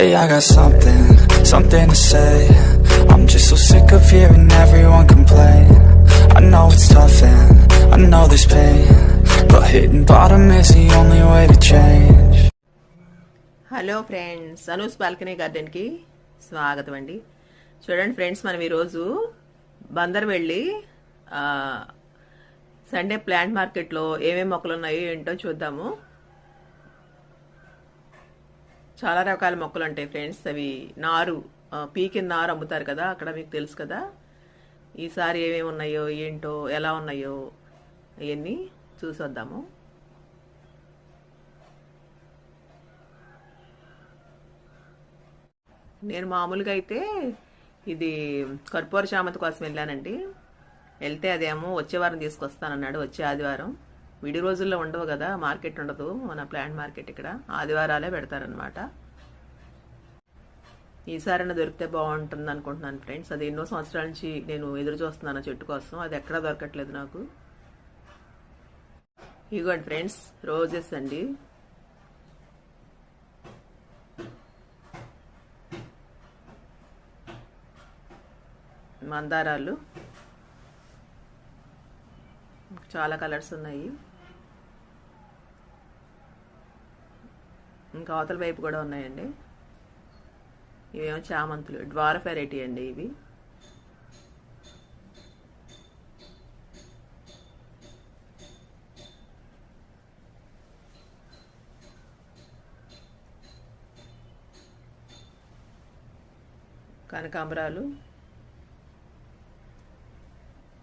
Hey, I got something, something to say. I'm just so sick of hearing everyone complain. I know it's tough and I know there's pain. But hitting bottom is the only way to change. Hello friends Anu's balcony గార్డెన్కి స్వాగతం అండి చూడండి friends మనం ఈరోజు బందర్ వెళ్ళి Sunday plant మార్కెట్లో ఏమేమి మొక్కలు ఉన్నాయో ఏంటో చూద్దాము చాలా రకాల మొక్కలు ఉంటాయి ఫ్రెండ్స్. అవి నారు ఆ, పీకిన నారు అమ్ముతారు కదా అక్కడ మీకు తెలుసు కదా. ఈసారి ఏమేమి ఉన్నాయో ఏంటో ఎలా ఉన్నాయో అవన్నీ చూసొద్దాము నేను మామూలుగా అయితే ఇది కర్పూర చామంతి కోసం వెళ్ళానండి. వెళ్తే అదేమో వచ్చే వారం తీసుకొస్తానన్నాడు వచ్చే ఆదివారం. విడి రోజుల్లో ఉండవు కదా మార్కెట్ ఉండదు మన ప్లాంట్ మార్కెట్ ఇక్కడ. ఆదివారాలే పెడతారనమాట ఈసారైనా దొరికితే బాగుంటుంది అనుకుంటున్నాను ఫ్రెండ్స్. అది ఎన్నో సంవత్సరాల నుంచి నేను ఎదురు చూస్తున్నాను చెట్టు కోసం. అది ఎక్కడా దొరకట్లేదు నాకు. ఇదిగోండి ఫ్రెండ్స్ రోజెస్ అండి. మందారాలు. చాలా కలర్స్ ఉన్నాయి. ఇంకా అవతల వైపు కూడా ఉన్నాయండి. ఇవేమో చామంతులు ద్వార వెరైటీ అండి ఇవి. కనకాంబరాలు.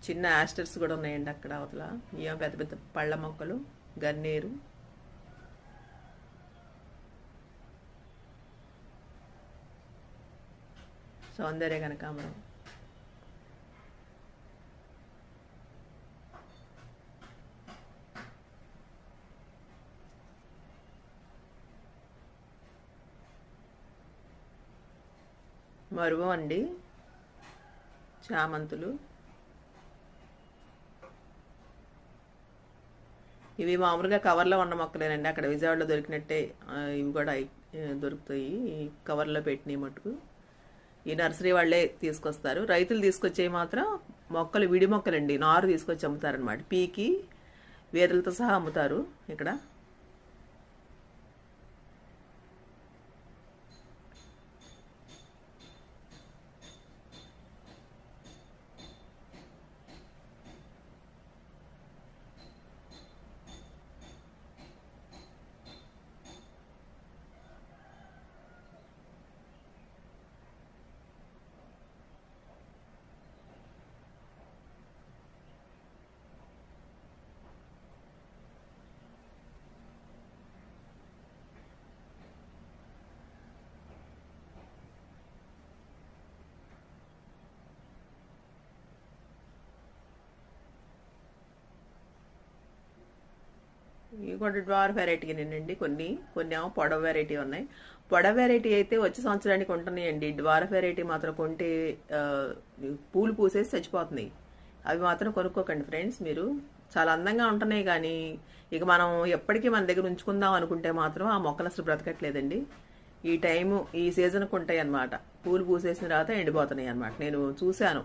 చిన్న యాస్టర్స్ కూడా ఉన్నాయండి అక్కడ అవతల. ఇవేమో పెద్ద పెద్ద పళ్ళ మొక్కలు గన్నేరు. సౌందర్య కనకాంబరం మరువం అండి చామంతులు. ఇవి మామూలుగా కవర్లో ఉన్న మొక్కలేనండి. అక్కడ విజయవాడలో దొరికినట్టే ఇవి కూడా దొరుకుతాయి. కవర్లో పెట్టినాయి మటుకు. ఈ నర్సరీ వాళ్ళే తీసుకొస్తారు. రైతులు తీసుకొచ్చేవి మాత్రం మొక్కలు విడి మొక్కలండి. నారు తీసుకొచ్చి అమ్ముతారనమాట పీకి వేర్లతో సహా అమ్ముతారు ఇక్కడ. ఇవి కూడా డ్వార్ వెరైటీ అండి కొన్ని కొన్ని ఏమో పొడవ వెరైటీ ఉన్నాయి. పొడవ వెరైటీ అయితే వచ్చే సంవత్సరానికి ఉంటున్నాయండి. డ్వార్ వెరైటీ మాత్రం కొంటే పూలు పూసేసి చచ్చిపోతున్నాయి. అవి మాత్రం కొనుక్కోకండి ఫ్రెండ్స్ మీరు. చాలా అందంగా ఉంటున్నాయి కానీ ఇక మనం ఎప్పటికీ మన దగ్గర ఉంచుకుందాం అనుకుంటే మాత్రం ఆ మొక్కలు అసలు బ్రతకట్లేదండి. ఈ టైము ఈ సీజన్కి ఉంటాయి అన్నమాట. పూలు పూసేసిన తర్వాత ఎండిపోతున్నాయి అన్నమాట. నేను చూశాను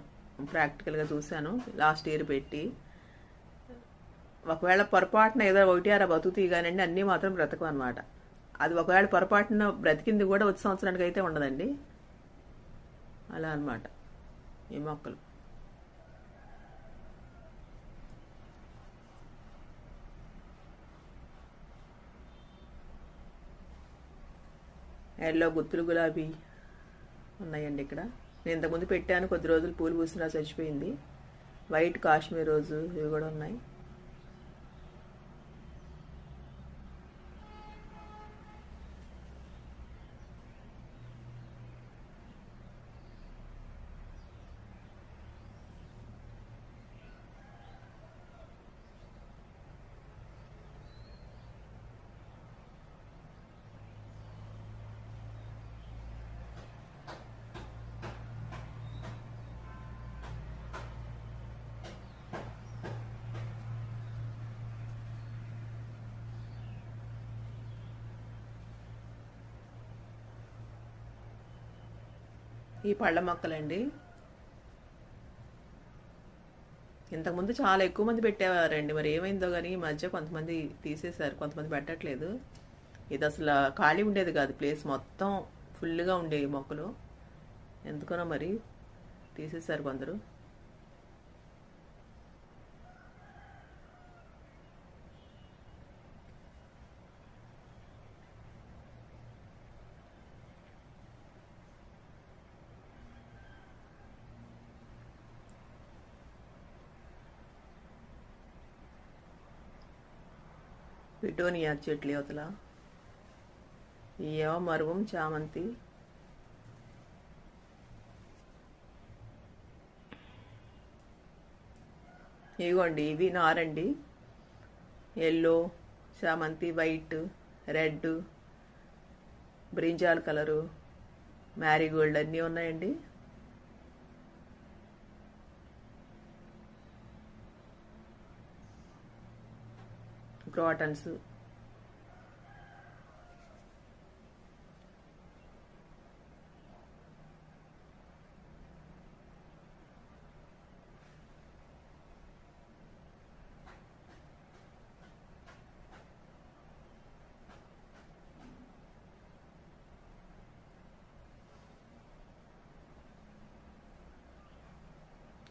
ప్రాక్టికల్గా చూశాను. లాస్ట్ ఇయర్ పెట్టి ఒకవేళ పొరపాటున ఏదో ఒకటి అరా బతుకుతాయి కానండి అన్నీ మాత్రం బ్రతకం అనమాట అది ఒకవేళ పొరపాటున బ్రతికింది కూడా వచ్చే సంవత్సరానికి అయితే ఉండదండి. అలా అన్నమాట. ఈ మొక్కలు. ఎల్లో గుత్తులు గులాబీ ఉన్నాయండి ఇక్కడ. నేను ఇంతకుముందు పెట్టాను కొద్ది రోజులు పూలు పూసినా చచ్చిపోయింది. వైట్ కాశ్మీర్ రోజు ఇవి కూడా ఉన్నాయి. ఈ పళ్ళ మొక్కలండి. ఇంతకుముందు చాలా ఎక్కువ మంది పెట్టేవారండి. మరి ఏమైందో కానీ ఈ మధ్య కొంతమంది తీసేశారు. కొంతమంది పెట్టట్లేదు. ఇది అసలు ఖాళీ ఉండేది కాదు. ప్లేస్ మొత్తం ఫుల్గా ఉండేవి మొక్కలు. ఎందుకనో మరి తీసేశారు కొందరు. పిటోనియా చెట్లు యువతల ఏవో మరువం చామంతి. ఇదిగోండి ఇవి నారండి. ఎల్లో చామంతి white red brinjal colour marigold అన్నీ ఉన్నాయండి. క్రాటన్స్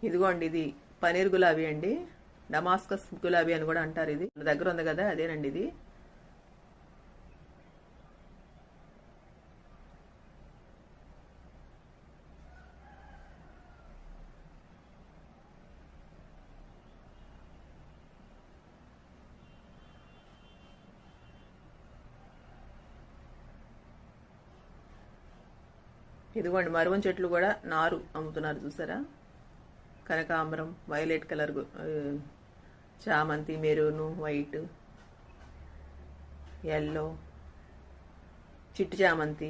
ఇదిగోండి ఇది పనీర్ గులాబీ అండి. డమాస్కస్ గులాబీ అని కూడా అంటారు ఇది. మన దగ్గర ఉంది కదా అదేనండి ఇది. ఇదిగోండి మరువన్ చెట్లు కూడా నారు అమ్ముతున్నారు చూసారా? కనకాంబరం వైలెట్ కలర్ చామంతి మెరూను వైట్ ఎల్లో చిట్టు చామంతి.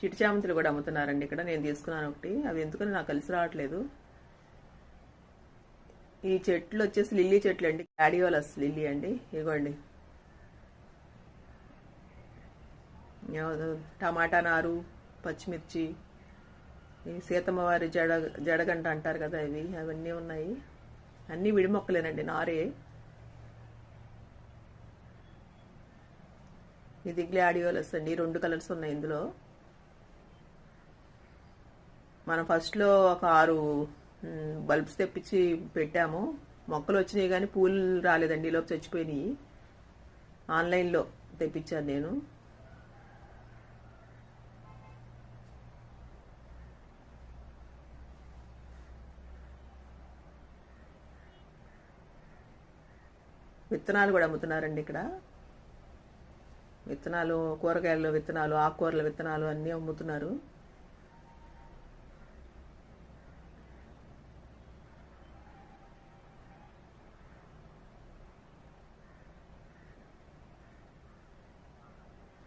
చిట్టు చామంతులు కూడా అమ్ముతున్నారండి ఇక్కడ. నేను తీసుకున్నాను ఒకటి. అవి ఎందుకని నాకు కలిసి రావట్లేదు. ఈ చెట్లు వచ్చేసి లిల్లీ చెట్లు అండి. క్యాడియోలస్ లిల్లీ అండి. ఇగోండి. టమాటా నారు పచ్చిమిర్చి ఈ జడ జడగంట అంటారు కదా ఇవి. అవన్నీ ఉన్నాయి. అన్నీ విడి మొక్కలేనండి నారే ఇది గ్లాడియోలస్ అండి రెండు కలర్స్ ఉన్నాయి ఇందులో. మనం ఫస్ట్లో ఒక ఆరు బల్బ్స్ తెప్పించి పెట్టాము. మొక్కలు వచ్చినాయి కానీ పూలు రాలేదండి ఈలోపు చచ్చిపోయినాయి. ఆన్లైన్లో తెప్పించాను నేను. విత్తనాలు కూడా అమ్ముతున్నారండి ఇక్కడ. విత్తనాలు కూరగాయల విత్తనాలు ఆకుకూరల విత్తనాలు అన్నీ అమ్ముతున్నారు.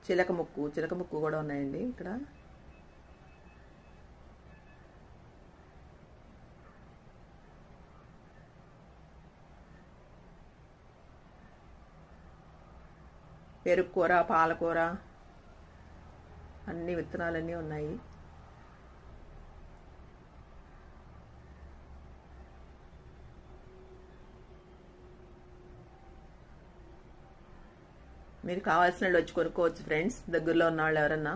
చిలక ముక్కు చిలక ముక్కు కూడా ఉన్నాయండి ఇక్కడ. పెరుగుకూర పాలకూర. అన్ని విత్తనాలన్నీ ఉన్నాయి. మీరు కావాల్సిన వాళ్ళు వచ్చి కొనుక్కోవచ్చు ఫ్రెండ్స్ దగ్గరలో ఉన్న వాళ్ళు ఎవరన్నా.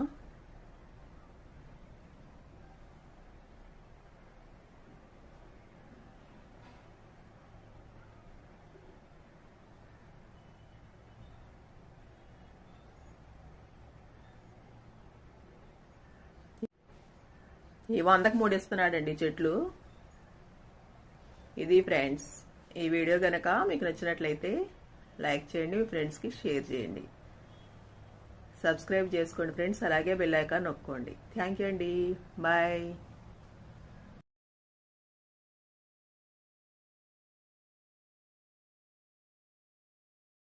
ఈ వందకు మూడు ఇస్తున్నాడండి చెట్లు. ఇది ఫ్రెండ్స్. ఈ వీడియో కనుక మీకు నచ్చినట్లయితే లైక్ చేయండి మీ ఫ్రెండ్స్కి షేర్ చేయండి. సబ్స్క్రైబ్ చేసుకోండి ఫ్రెండ్స్. అలాగే బెల్ ఐకాన్ నొక్కోండి. థ్యాంక్ యూ అండి. బాయ్.